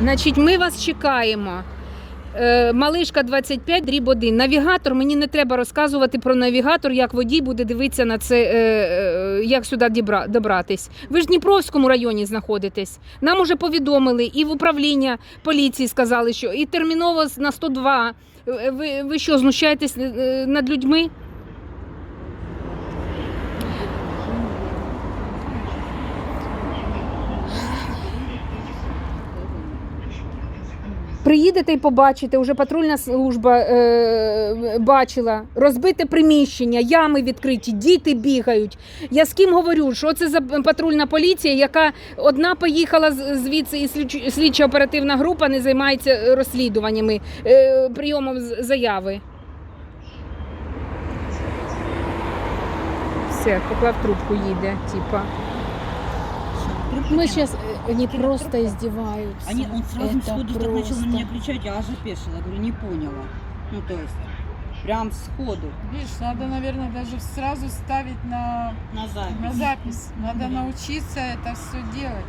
Значить, ми вас чекаємо. Е, Малишка 25, дріб 1. Навігатор, мені не треба розказувати про навігатор, як водій буде дивитися на це, е, е, як сюди добратись. Ви ж в Дніпровському районі знаходитесь. Нам уже повідомили, і в управління поліції сказали, що і терміново на 102. Е, Ви, ви що, знущаєтесь над людьми? Приїдете і побачите, вже патрульна служба е, бачила розбите приміщення, ями відкриті, діти бігають. Я з ким говорю, що це за патрульна поліція, яка одна поїхала звідси, і слідча оперативна група не займається розслідуваннями, е, прийомом заяви. Все, поклав трубку, їде, типа. Мы сейчас, они просто издеваются. Они, он сразу Это сходу так начал на меня просто. кричать, я аж опешила. Я говорю, не поняла. Ну, то есть, прям сходу. Видишь, надо, наверное, даже сразу ставить на, На запись. на запись. Надо научиться это все делать.